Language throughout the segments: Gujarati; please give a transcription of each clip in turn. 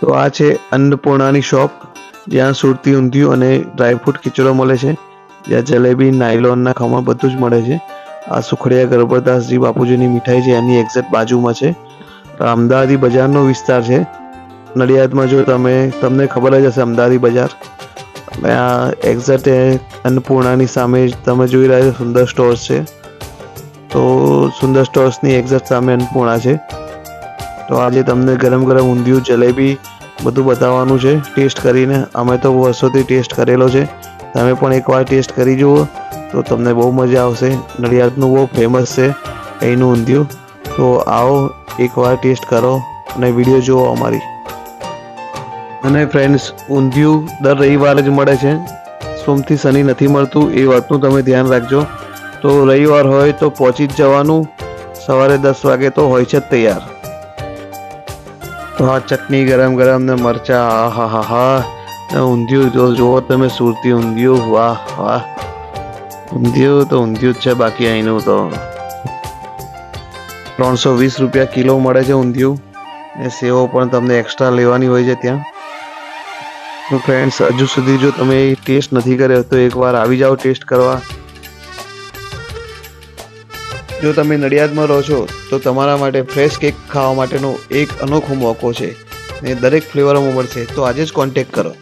તો આ છે અન્નપૂર્ણાની શોપ. જ્યાં સુરતી ઊંધિયું અને ડ્રાયફ્રૂટ ખીચડો મળે છે. જ્યાં જલેબી નાયલોનના ખમણ બધું જ મળે છે. આ સુખડિયા ગરબરદાસજી બાપુજીની મીઠાઈ છે. એની એક્ઝેક્ટ બાજુમાં છે. અમદાવાદી બજારનો વિસ્તાર છે. નડિયાદમાં જો તમે, તમને ખબર જ હશે અમદાવાદી બજાર. આ એક્ઝેક્ટ અન્નપૂર્ણાની સામે જ તમે જોઈ રહ્યા છો સુંદર સ્ટોર્સ છે. તો સુંદર સ્ટોર્સની એક્ઝેક્ટ સામે અન્નપૂર્ણા છે. તો આજે તમને ગરમ ગરમ ઊંધિયું, જલેબી બધું બતાવવાનું છે, ટેસ્ટ કરીને. અમે તો વર્ષોથી ટેસ્ટ કરેલો છે. તમે પણ એકવાર ટેસ્ટ કરી જુઓ, તો તમને બહુ મજા આવશે. નડિયાદનું બહુ ફેમસ છે અહીંનું ઊંધિયું તો આવો, એકવાર ટેસ્ટ કરો અને વીડિયો જુઓ અમારી. અને ફ્રેન્ડ્સ ઊંધિયું દર રવિવારે જ મળે છે. સોમથી શનિ નથી મળતું, એ વાતનું તમે ધ્યાન રાખજો. તો રવિવાર હોય તો પહોંચી જ જવાનું. સવારે દસ વાગે તો હોય છે જ તૈયાર. આ ચટણી ગરમ ગરમ ને મરચા હા હા હા. ને ઊંધિયું જો, જુઓ તમે સુરતી ઊંધિયું. વાહ વાહ. ઊંધિયું તો ઊંધિયું જ છે, બાકી અહીંનું તો. ત્રણસો વીસ રૂપિયા કિલો મળે છે ઊંધિયું. ને સેવો પણ તમને એક્સ્ટ્રા લેવાની હોય છે ત્યાં. ફ્રેન્ડ્સ હજુ સુધી જો તમે ટેસ્ટ નથી કર્યો, તો એકવાર આવી જાઓ ટેસ્ટ કરવા. જો તમે નડિયાદમાં રહો છો તો તમારા માટે ફ્રેશ કેક ખાવા માટેનો એક અનોખો મોકો છે ને દરેક ફ્લેવરમાં મળશે. તો આજે જ કોન્ટેક્ટ કરો.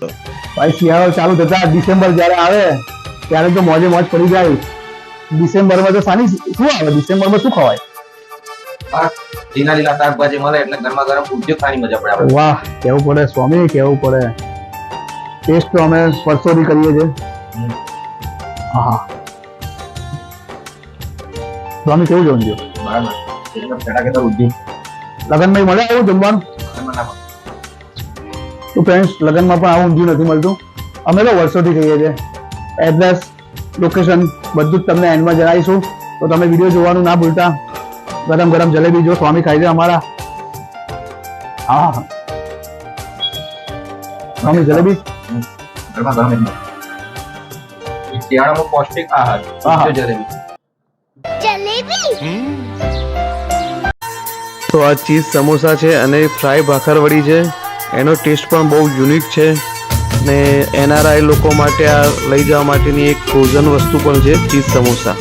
ભાઈ શિયાળો ચાલુ થતા ડિસેમ્બર જ્યારે આવે ત્યારે તો મોજે મોજ પડી જાય. ડિસેમ્બરમાં તો સાની શું આવે? ડિસેમ્બરમાં શું ખવાય? લીલા લીલા શાકભાજી મળે એટલે ગરમા ગરમ ઊંધિયું ખાવાની મજા પડે આપણે વાહ કેવું પડે સ્વામી કેવું પડે. ટેસ્ટ તો અમે વર્ષોથી કરીએ છીએ. હા હા. સ્વામી કેવું જવું છું લગનમાં મળે આવું જમવાનું. તો ફ્રેન્ડ્સ લગનમાં પણ આવું ઊંધિયું નથી મળતું. અમે તો વર્ષોથી કહીએ છીએ. એડ્રેસ લોકેશન બધું જ તમને એન્ડમાં જણાવીશું. તો તમે વીડિયો જોવાનું ના ભૂલતા. ગરમ ગરમ જલેબી જો સ્વામી ખાઈ છે અમારા. હા હા. સ્વામી જલેબી? ઘરમાં ગરમ શિયાળામાં પૌષ્ટિક આહાર જલેબી. તો આ ચીઝ સમોસા છે અને ફ્રાય ભાખરવડી છે. એનો ટેસ્ટ પણ બહુ યુનિક છે. ને એનઆરઆઈ લોકો માટે આ લઈ જવા માટેની એક ફ્રોઝન વસ્તુ પણ છે ચીઝ સમોસા.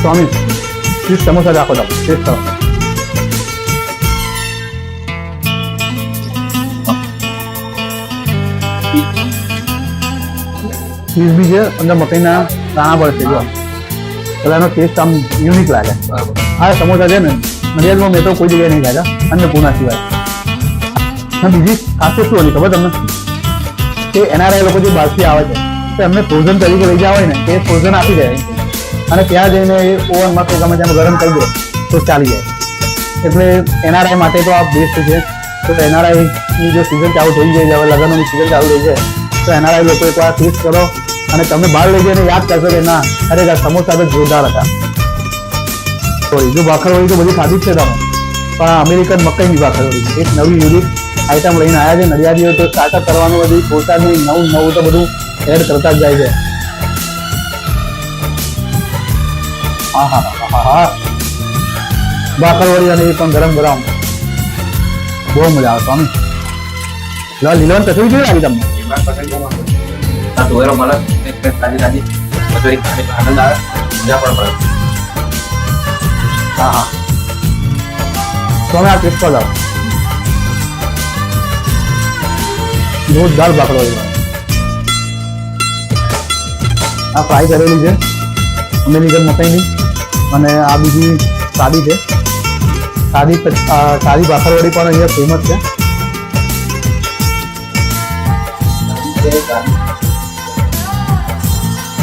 સ્વામી, ચીઝ સમોસા રાખો તમે. ચીઝ બી છે અંદર મકાઈના દાણા પડશે જો. એનો ટેસ્ટ આમ યુનિક લાગે. બરાબર. આ સમોસા છે ને નડિયાદમાં મેં તો કોઈ જગ્યાએ નહીં ખાધા અન્નપૂર્ણા સિવાય. અને બીજી ખાસિયત શું હતી ખબર તમને? કે એનઆરઆઈ લોકો જે બહારથી આવે છે તો એમને ફ્રોઝન તરીકે લઈ જવા હોય ને તે ફ્રોઝન આપી દે. અને ત્યાં જઈને એ ઓવનમાં કે ગમે ત્યાં ગરમ કરી દે તો ચાલી જાય. એટલે એનઆરઆઈ માટે તો આ બેસ્ટ છે. તો એનઆરઆઈની જો સિઝન ચાલુ થઈ જાય છે હવે લગ્નોની સિઝન ચાલુ થઈ જાય તો એનઆરઆઈ લોકો એકવાર ટેસ્ટ કરો. અને તમે બહાર લઈ જઈને યાદ કરશો કે ના, ખરેખર સમોસા તો જોરદાર હતા. સોરી જો ભાખરવડી તો બધી ખાધી જ છે તમે. પણ આ અમેરિકન મકાઈની ભાખરવડી એક નવી યુનિક આઈટમ લઈને આવ્યા છે નડિયાદીઓ તો સ્ટાર્ટઅપ કરવાનું, બધી પોતાની નવું નવું તો બધું એડ કરતા જ જાય છે. હા હા હા હા ભાખરવડી અને એ પણ ગરમ ગરમ. બહુ મજા આવે, સ્વામી. લો લીલોન કચોરી કેવી લાગી તમને? આ ધોયેલો મળે એક તાજી તાજી ખાવાની તો આનંદ આવે મજા પણ પડે. હા હા. સ્વામી આ ટેસ્ટ પર લાવો જોરદાર ભાખરવડી આ ફ્રાય કરેલી છે. અમેરિકન મકાઈની અને આ બીજી સાદી છે. સાદી સાદી ભાખરવડી પણ અહીંયા ફેમસ છે.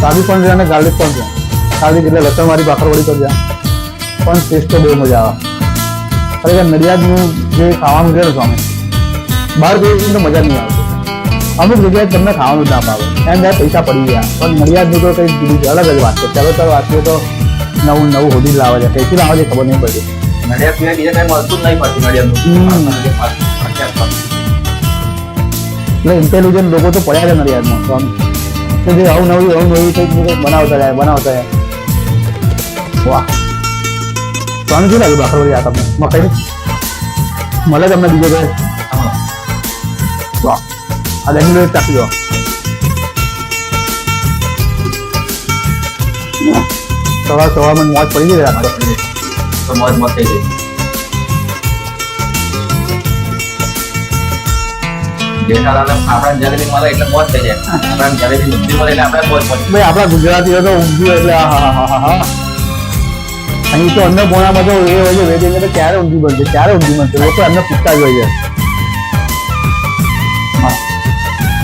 સાદી પણ છે અને ગાર્લિક પણ છે. સાદી એટલે લસણવાળી ભાખરવડી પણ છે. પણ ટેસ્ટ તો બહુ મજા આવે. ખરેખર નડિયાદનું જે ખાવાનું છે ને સ્વામી બહાર જઈએ તો મજા નહીં આવતી. અમુક જગ્યાએ તમને ખાવાનું ના ભાવે એમ જાય પૈસા પડી ગયા. પણ નડિયાદનું તો કંઈક બીજું અલગ જ વાત છે. ચાલો ચાલો વાંચીએ તો નવું નવું હોડી લાવે છે. કઈથી લાવે છે ખબર નહીં પડતી. નડિયાદ સિવાય બીજા કઈ મળતું જ નહીં પાછું નડિયાદનું. એટલે ઇન્ટેલિજન્ટ લોકો તો પડ્યા છે નડિયાદમાં સ્વામી. કે જે આવું નવું આવું નવું કંઈક બનાવતા જાય બનાવતા જાય. વાહ. સ્વામી શું લાગ્યું ભાખરવડી આ તમને? મકાઈ? મળે તમને બીજો કઈ? વાહ. આ દહીં લોટ ચાખી દો સવાર સવારમાં મોજ પડી ગઈ રાત તો મોજ મોજ થઈ આપણા ગુજરાતીઓ તો ઊંધિયું એટલે હા અહીં તો અન્નપૂર્ણામાં તો એ હોય છે વેજ એટલે ક્યારે ઊંઘી બનશે ક્યારે ઊંઘી બનશે લોકો એમને પૂછતા જ હોય છે.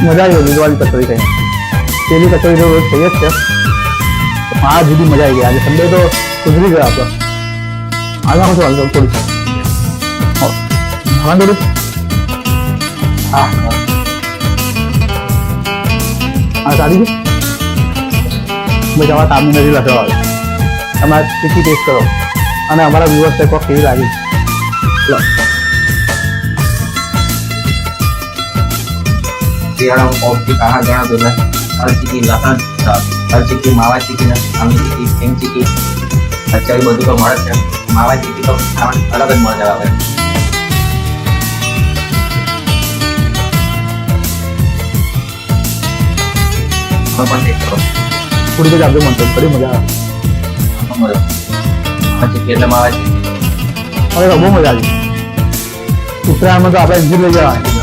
મજા આવી દિવાળી કચોરી કઈ પેલી કચોરી તો રોજ થઈ જ છે. આ જુદી મજા આવી ગઈ. આજે સંડે તો સુધરી ગયો આપણો. હાલ નાખો છો, હાલ થોડી. હા. થોડું હા. હા સારી છે? ભાઈ તમારા કામની નથી લખવા આવે તમારે ટીકી ટેસ્ટ કરો. અને અમારા વ્યુઅર્સ કહો કેવી લાગી. લો. શિયાળામાં પૌષ્ટિક આહાર ઘણા બધા હળ ચીકી, લસણ હળ ચીકી, માવા ચીકી આમી ચીકી સિંગ ચીકી અત્યારે બધું તો મળે છે. માવા ચીકી તો અલગ જ મળે આવે. ચીકી એટલે માવા ચીકી હવે તો બહુ મજા આવી ઉત્તરાયણમાં તો આપણે ઊંધિયું લઈ જવાની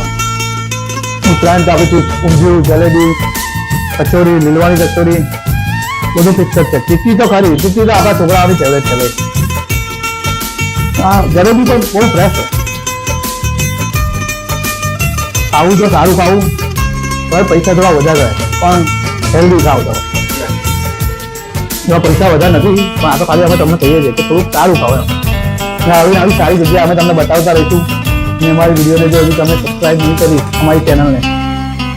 ઉત્તરાયણ તો આપણે ઊંધિયું જલેબી કચોરી લીલવાની કચોરી બધું ફિક્સ છે ટીકી તો ખરી ટીકી તો આપણા છોકરાઓની ફેવરેટ છે હા જલેબી પણ બહુ ફ્રેશ છે ખાવું તો સારું ખાવું હવે પૈસા થોડા વધારે પણ હેલ્ધી ખાવ તો. એમાં પૈસા વધારે નથી, પણ આ તો ખાલી અમે તમને કહીએ છીએ કે થોડુંક સારું ખાવ અને આવી આવી સારી જગ્યા અમે તમને બતાવતા રહીશું. અને અમારી વિડીયોને જો હજી તમે સબસ્ક્રાઈબ નહીં કરી, અમારી ચેનલને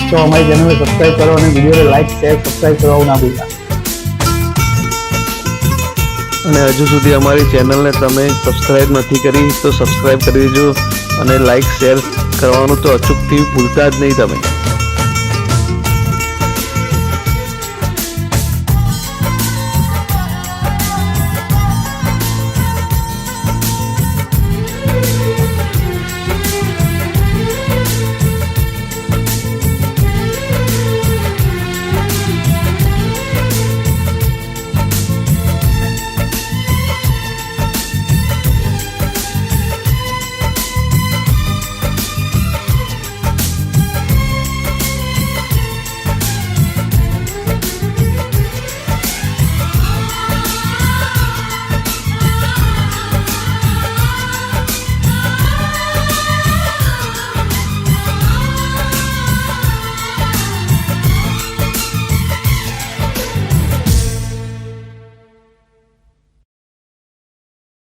તો અમારી ચેનલને સબસ્ક્રાઈબ કરો અને વિડીયોને લાઈક શેર સબસ્ક્રાઈબ કરવાનું ના ભૂલતા. અને હજુ સુધી અમારી ચેનલને તમે સબસ્ક્રાઈબ નથી કરી, તો સબસ્ક્રાઈબ કરી દેજો અને લાઈક શેર કરવાનું તો અચૂકથી ભૂલતા જ નહીં તમે.